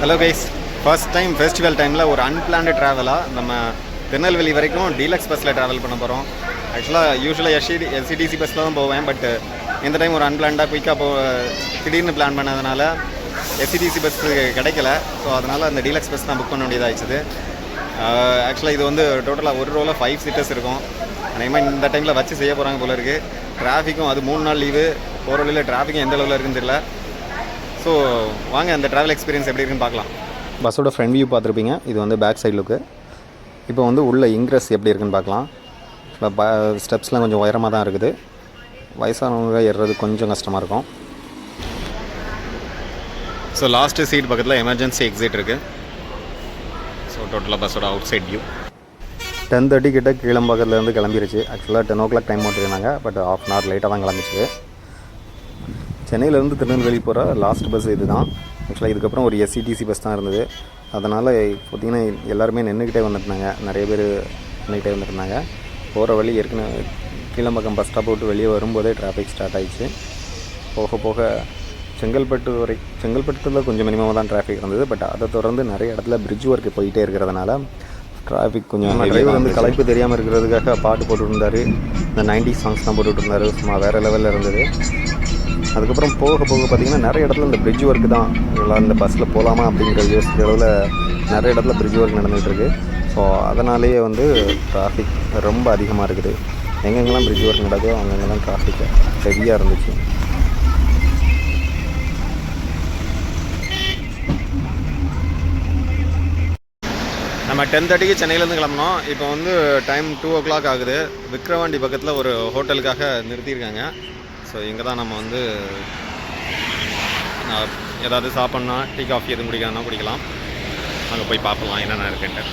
Hello guys first time festival டைமில் ஒரு unplanned ட்ராவலாக நம்ம திருநெல்வேலி வரைக்கும் டீலக்ஸ் பஸ்ஸில் ட்ராவல் பண்ண போகிறோம் ஆக்சுவலாக யூஸ்வலாக எஸ்டி எஸ்சிடிசி பஸ்ஸில் தான் போவேன் பட் இந்த டைம் ஒரு அன்பிளான்டாக குயிக்காக போ திடீர்னு பிளான் பண்ணதுனால எஸ்சிடிசி பஸ் கிடைக்கல. ஸோ அதனால் அந்த டீலக்ஸ் பஸ் தான் புக் பண்ண வேண்டியதாகிடுச்சு uh, ஆக்சுவலாக இது வந்து டோட்டலாக ஒரு ரோவில் ஃபைவ் சீட்டர்ஸ் இருக்கும். அநேகமாக இந்த டைமில் வச்சு செய்ய போகிறாங்க போல இருக்குது டிராஃபிக்கும் அது மூணு நாள் லீவு போகிற வழியில் டிராஃபிக்கும் எந்த அளவில் இருக்குன்னு தெரியல. ஸோ வாங்க அந்த ட்ராவல் எக்ஸ்பீரியன்ஸ் எப்படி இருக்குன்னு பார்க்கலாம். பஸ்ஸோட ஃப்ரண்ட் வியூ பார்த்துருப்பீங்க. இது வந்து பேக் சைடு லுக்கு இப்போ வந்து உள்ள இன்க்ரெஸ் எப்படி இருக்குன்னு பார்க்கலாம். ஸ்டெப்ஸ்லாம் கொஞ்சம் உயரமாக தான் இருக்குது. வயசானவங்க ஏறுறது கொஞ்சம் கஷ்டமாக இருக்கும். ஸோ லாஸ்ட்டு சீட் பக்கத்தில் எமர்ஜென்சி எக்ஸிட் இருக்குது ஸோ டோட்டலாக பஸ்ஸோட outside view ten thirty கிட்ட கீழம்பாக்கத்துலேருந்து கிளம்பிருச்சு. ஆக்சுவலாக டென் ஓ கிளாக் டைம் போட்டுருந்தாங்க. பட் ஆஃப் அன் ஹவர் லேட்டாக தான் கிளம்பிச்சு. சென்னையிலேருந்து திருநெல்வேலி போகிற லாஸ்ட் பஸ் இது தான் ஆக்சுவலாக இதுக்கப்புறம் ஒரு எஸ்சிடிசி பஸ் தான் இருந்தது. அதனால் பார்த்தீங்கன்னா எல்லாருமே நின்றுக்கிட்டே வந்துருந்தாங்க. நிறைய பேர் நின்றுக்கிட்டே வந்துருந்தாங்க. போகிற வழி ஏற்கனவே கீழம்பக்கம் பஸ் ஸ்டாப் விட்டு வெளியே வரும்போதே டிராஃபிக் ஸ்டார்ட் ஆயிடுச்சு. போக போக செங்கல்பட்டு வரை செங்கல்பட்டுல கொஞ்சம் மினிமமாக தான் டிராஃபிக் இருந்தது. பட் அதை தொடர்ந்து நிறைய இடத்துல பிரிட்ஜ் ஒர்க் போயிட்டே இருக்கிறதுனால டிராஃபிக் கொஞ்சம் டிரைவர் வந்து கலைப்பு தெரியாமல் இருக்கிறதுக்காக பாட்டு போட்டுட்டு இருந்தார். இந்த நைன்டி சாங்ஸ் தான் போட்டுட்டு இருந்தார். சும்மா வேறு லெவலில் இருந்தது. அதுக்கப்புறம் போக போக பார்த்தீங்கன்னா நிறைய இடத்துல இந்த பிரிட்ஜ் ஒர்க் தான். எல்லாம் இந்த பஸ்ஸில் போகலாமா அப்படிங்கிற யோசிக்கிற அளவில் நிறைய இடத்துல பிரிட்ஜ் ஒர்க் நடந்துகிட்ருக்கு ஸோ அதனாலேயே வந்து டிராஃபிக் ரொம்ப அதிகமாக இருக்குது. எங்கெங்கெல்லாம் பிரிட்ஜ் ஒர்க் நடக்குதோ அங்கங்கெல்லாம் டிராஃபிக் ஹெவியாக இருந்துச்சு. நம்ம டென் தேர்ட்டிக்கு சென்னையிலேருந்து கிளம்புனோம். இப்போ வந்து டைம் டூ ஓ கிளாக் ஆகுது. விக்ரவாண்டி பக்கத்தில் ஒரு ஹோட்டலுக்காக நிறுத்தியிருக்காங்க. ஸோ இங்கே தான் நம்ம வந்து நான் ஏதாவது சாப்பிட்னா டீ காஃபி எதுவும் குடிக்கணும்னா குடிக்கலாம். அங்கே போய் பார்க்கலாம் என்னென்ன இருக்குன்ட்டு.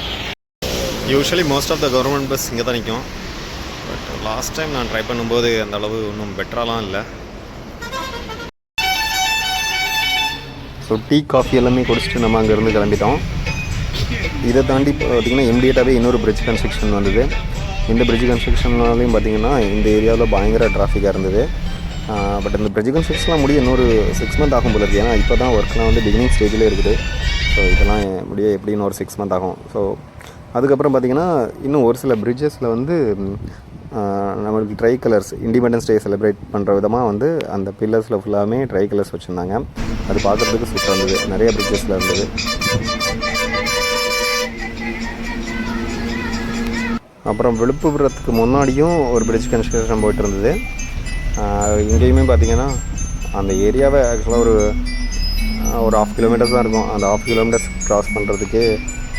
Usually most of the government bus இங்கே தான் நிற்கும் பட் லாஸ்ட் டைம் நான் ட்ரை பண்ணும்போது அந்த அளவு ஒன்றும் பெட்டராலாம் இல்லை. ஸோ டீ காஃபி எல்லாமே குடிச்சிட்டு நம்ம அங்கேருந்து கிளம்பிட்டோம். இதை தாண்டி பார்த்தீங்கன்னா இம்மிடியேட்டாகவே இன்னொரு பிரிட்ஜ் கன்ஸ்ட்ரக்ஷன் வந்தது. இந்த பிரிட்ஜ் கன்ஸ்ட்ரக்ஷன்னாலையும் பார்த்தீங்கன்னா இந்த ஏரியாவில் பயங்கர டிராஃபிக்காக இருந்தது. பட் இந்த ப்ரெஜிகன் சிக்ஸ்லாம் முடிய இன்னொரு சிக்ஸ் மந்த் ஆகும் போல இருக்குது ஏன்னா இப்போ தான் ஒர்க்லாம் வந்து பிகினிங் ஸ்டேஜில் இருக்குது. ஸோ இதெல்லாம் முடிய எப்படின்னு ஒரு சிக்ஸ் மந்த் ஆகும்? ஸோ அதுக்கப்புறம் பார்த்தீங்கன்னா இன்னும் ஒரு சில பிரிட்ஜஸில் வந்து நம்மளுக்கு tricolours independence day celebrate பண்ணுற விதமாக வந்து அந்த பில்லர்ஸில் ஃபுல்லாமே ட்ரை கலர்ஸ் வச்சுருந்தாங்க. அது பார்க்குறதுக்கு சூப்பராக இருந்தது. நிறைய பிரிட்ஜஸில் இருந்தது. அப்புறம் விழுப்புரத்துக்கு முன்னாடியும் ஒரு பிரிட்ஜ் கன்ஸ்ட்ரக்ஷன் போயிட்டு இருந்தது. இங்கேயுமே பார்த்தீங்கன்னா அந்த ஏரியாவை ஆக்சுவலாக ஒரு ஒரு ஆஃப் கிலோமீட்டர்ஸ் தான் இருக்கும். அந்த ஆஃப் கிலோமீட்டர்ஸ் க்ராஸ் பண்ணுறதுக்கு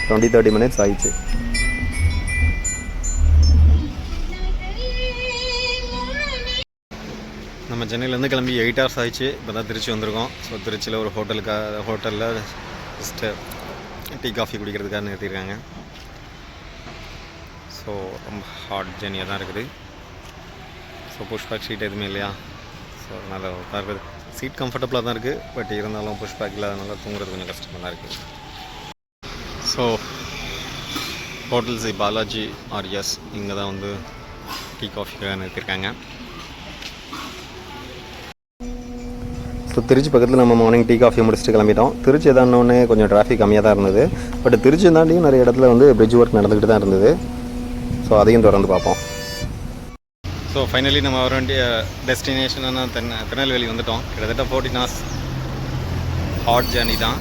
டுவெண்ட்டி தேர்ட்டி மினிட்ஸ் ஆயிடுச்சு. நம்ம சென்னையிலேருந்து கிளம்பி எயிட் ஹவர்ஸ் ஆயிடுச்சு. இப்போ தான் திருச்சி வந்திருக்கோம். ஸோ திருச்சியில் ஒரு ஹோட்டலுக்காக ஹோட்டலில் ஜஸ்ட்டு டீ காஃபி குடிக்கிறதுக்காக நிறுத்தியிருக்காங்க. ஸோ ரொம்ப ஹார்ட் ஜேர்னியாக தான் இருக்குது. ஸோ புஷ் பேக் சீட் எதுவுமே இல்லையா? ஸோ அதனால் உட்காருறது சீட் கம்ஃபர்டபுளாக தான் இருக்குது பட் இருந்தாலும் புஷ் பேக் இல்லாதனால தூங்குறது கொஞ்சம் கஷ்டமாக தான் இருக்குது so hotel C Balaji R S இங்கே தான் வந்து டீ காஃபிக்காக நிறுத்தியிருக்காங்க ஸோ திருச்சி பக்கத்தில் நம்ம மார்னிங் டீ காஃபி முடிச்சுட்டு கிளம்பிட்டோம். திருச்சி தாண்டோடனே கொஞ்சம் டிராஃபிக் கம்மியாக தான் இருந்தது. பட் திருச்சி தாண்டியும் நிறைய இடத்துல வந்து பிரிட்ஜ் ஒர்க் நடந்துக்கிட்டு தான் இருந்தது. ஸோ அதையும் தொடர்ந்து பார்ப்போம். ஸோ ஃபைனலி நம்ம வர வேண்டிய டெஸ்டினேஷனான தென் திருநெல்வேலி வந்துட்டோம். கிட்டத்தட்ட ஃபோர்டின் ஹவர்ஸ் ஹாட் ஜேர்னி தான்.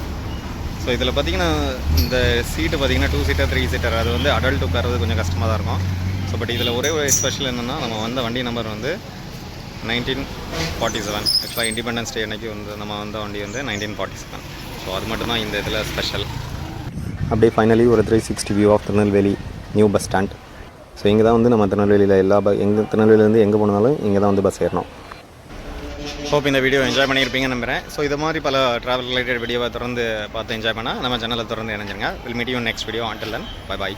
ஸோ இதில் பார்த்தீங்கன்னா இந்த சீட்டு பார்த்தீங்கன்னா டூ சீட்டர் த்ரீ சீட்டர் அது வந்து அடல்ட் உட்காரது கொஞ்சம் கஷ்டமாக தான் இருக்கும். ஸோ பட் இதில் ஒரே ஒரு ஸ்பெஷல் என்னென்னா நம்ம வந்த வண்டி நம்பர் வந்து நைன்டீன் ஃபார்ட்டி செவன் ஆக்சுவலாக இண்டிபெண்டன்ஸ் டே அன்னைக்கு வந்து நம்ம வந்த வண்டி வந்து நைன்டீன் ஃபார்ட்டி செவன் ஸோ அது மட்டும் தான் இந்த இதில் ஸ்பெஷல் அப்படியே ஃபைனலி ஒரு three sixty view of Tirunelveli new bus stand so இங்கே தான் வந்து நம்ம திருநெல்வேலியில் எல்லா ப எங்கே திருநெல்வேலியிலேருந்து எங்கே போனாலும் இங்கே தான் வந்து பஸ் ஏறணும். ஹோப் இந்த வீடியோ என்ஜாய் பண்ணியிருப்பீங்கன்னு நம்புறேன். ஸோ இது மாதிரி பல ட்ராவல் ரிலேட்டட் வீடியோவை தொடர்ந்து பார்த்து என்ஜாய் பண்ணால் நம்ம சேனலை தொடர்ந்து இணைஞ்சிருங்க. Will meet you next video until then bye bye